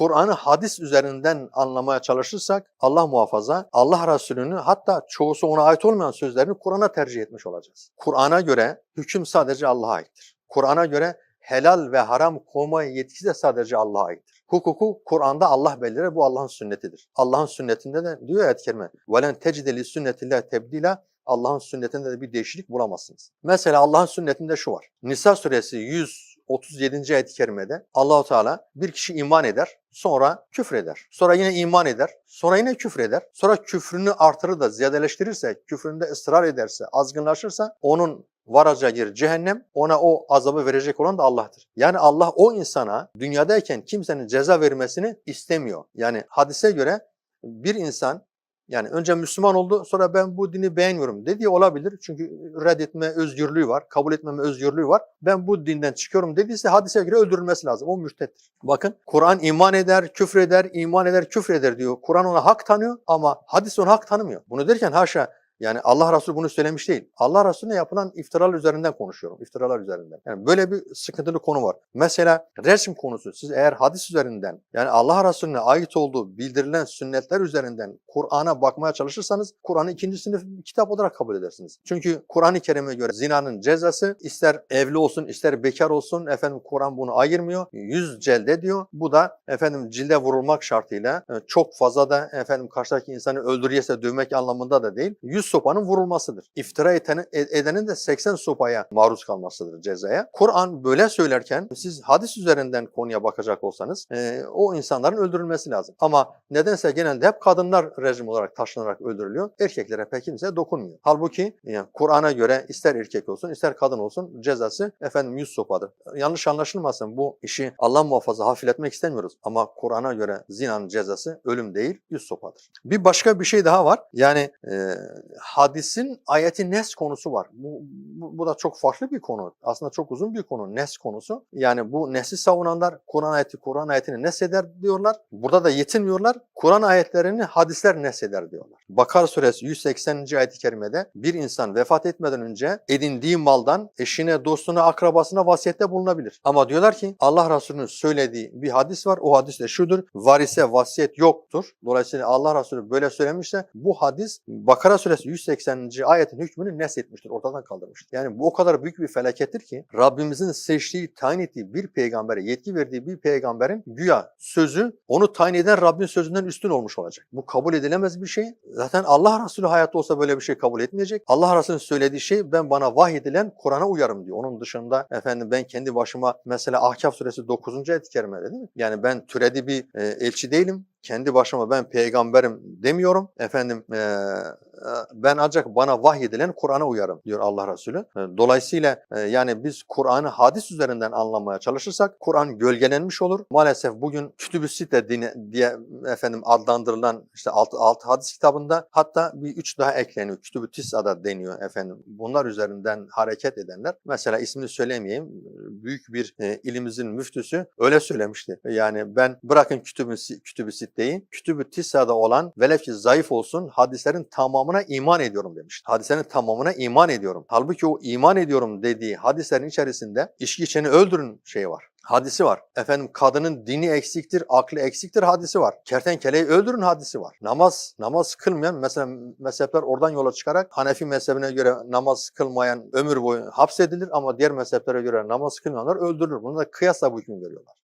Kur'an'ı hadis üzerinden anlamaya çalışırsak Allah muhafaza Allah Resulü'nü hatta çoğusu ona ait olmayan sözlerini Kur'an'a tercih etmiş olacağız. Kur'an'a göre hüküm sadece Allah'a aittir. Kur'an'a göre helal ve haram kovma yetkisi de sadece Allah'a aittir. Hukuku Kur'an'da Allah belirler. Bu Allah'ın sünnetidir. Allah'ın sünnetinde de diyor ayet-i kerime وَلَنْ تَجِدَ لِسُنَّةِ اللّٰهِ تَبْدِيلًا Allah'ın sünnetinde de bir değişiklik bulamazsınız. Mesela Allah'ın sünnetinde şu var. Nisa suresi 137. ayet-i kerimede Allahu Teala bir kişi iman eder, sonra küfreder. Sonra yine iman eder, sonra yine küfreder. Sonra küfrünü artırır da ziyadeleştirirse, küfründe ısrar ederse, azgınlaşırsa onun varacağı yer cehennem, ona o azabı verecek olan da Allah'tır. Yani Allah o insana dünyadayken kimsenin ceza vermesini istemiyor. Yani hadise göre bir insan yani önce Müslüman oldu sonra ben bu dini beğenmiyorum dediği olabilir. Çünkü reddetme özgürlüğü var, kabul etmeme özgürlüğü var. Ben bu dinden çıkıyorum dediyse hadise göre öldürülmesi lazım. O mürtettir. Bakın Kur'an iman eder, küfreder, iman eder, küfreder diyor. Kur'an ona hak tanıyor ama hadis ona hak tanımıyor. Bunu derken haşa yani Allah Resulü bunu söylemiş değil. Allah Resulüne yapılan iftiralar üzerinden konuşuyorum. İftiralar üzerinden. Yani böyle bir sıkıntılı konu var. Mesela resim konusu. Siz eğer hadis üzerinden yani Allah Resulüne ait olduğu bildirilen sünnetler üzerinden Kur'an'a bakmaya çalışırsanız Kur'an'ı ikinci sınıf kitap olarak kabul edersiniz. Çünkü Kur'an-ı Kerim'e göre zinanın cezası ister evli olsun ister bekar olsun efendim Kur'an bunu ayırmıyor. Yüz celde diyor. Bu da efendim cilde vurulmak şartıyla e, çok fazla da efendim karşıdaki insanı öldürüyorsa dövmek anlamında da değil. Yüz sopanın vurulmasıdır. İftira edenin, edenin de 80 sopaya maruz kalmasıdır cezaya. Kur'an böyle söylerken siz hadis üzerinden konuya bakacak olsanız e, o insanların öldürülmesi lazım. Ama nedense genelde hep kadınlar rejim olarak taşlanarak öldürülüyor. Erkeklere pek kimse dokunmuyor. Halbuki yani Kur'an'a göre ister erkek olsun ister kadın olsun cezası efendim yüz sopadır. Yanlış anlaşılmasın bu işi Allah muhafaza hafifletmek istemiyoruz. Ama Kur'an'a göre zinanın cezası ölüm değil yüz sopadır. Bir başka bir şey daha var. Yani e, hadisin ayeti nes konusu var. Bu, bu, bu da çok farklı bir konu. Aslında çok uzun bir konu nes konusu. Yani bu nesi savunanlar Kur'an ayeti Kur'an ayetini nesheder diyorlar. Burada da yetinmiyorlar. Kur'an ayetlerini hadisler nesheder diyorlar. Bakar suresi 180. ayet-i kerimede bir insan vefat etmeden önce edindiği maldan eşine, dostuna, akrabasına vasiyette bulunabilir. Ama diyorlar ki Allah Resulü'nün söylediği bir hadis var. O hadis de şudur. Varise vasiyet yoktur. Dolayısıyla Allah Resulü böyle söylemişse bu hadis Bakara suresi 180. ayetin hükmünü neshetmiştir, ortadan kaldırmıştır. Yani bu o kadar büyük bir felakettir ki Rabbimizin seçtiği, tayin ettiği bir peygambere, yetki verdiği bir peygamberin güya sözü onu tayin eden Rabbin sözünden üstün olmuş olacak. Bu kabul edilemez bir şey. Zaten Allah Resulü hayatta olsa böyle bir şey kabul etmeyecek. Allah Resulü'nün söylediği şey ben bana vahyedilen Kur'an'a uyarım diyor. Onun dışında efendim ben kendi başıma mesela Ahkaf suresi 9. ayet-i kerimede değil mi? Yani ben türedi bir e, elçi değilim kendi başıma ben peygamberim demiyorum. Efendim e, ben ancak bana vahyedilen Kur'an'a uyarım diyor Allah Resulü. E, dolayısıyla e, yani biz Kur'an'ı hadis üzerinden anlamaya çalışırsak Kur'an gölgelenmiş olur. Maalesef bugün Kütüb-ü Sitte dini, diye efendim adlandırılan işte altı, altı hadis kitabında hatta bir üç daha ekleniyor. Kütüb-ü Tis'a'da deniyor efendim. Bunlar üzerinden hareket edenler. Mesela ismini söylemeyeyim. Büyük bir e, ilimizin müftüsü öyle söylemişti. Yani ben bırakın Kütüb-ü Kütüb Sitte'yi, Kütüb-ü Tisa'da olan velev ki zayıf olsun hadislerin tamamına iman ediyorum demiş. Hadislerin tamamına iman ediyorum. Halbuki o iman ediyorum dediği hadislerin içerisinde içki içeni öldürün şeyi var hadisi var. Efendim kadının dini eksiktir, aklı eksiktir hadisi var. Kertenkeleyi öldürün hadisi var. Namaz namaz kılmayan mesela mezhepler oradan yola çıkarak Hanefi mezhebine göre namaz kılmayan ömür boyu hapsedilir ama diğer mezheplere göre namaz kılmayanlar öldürülür. Bunu da kıyasla bu hükmü veriyorlar.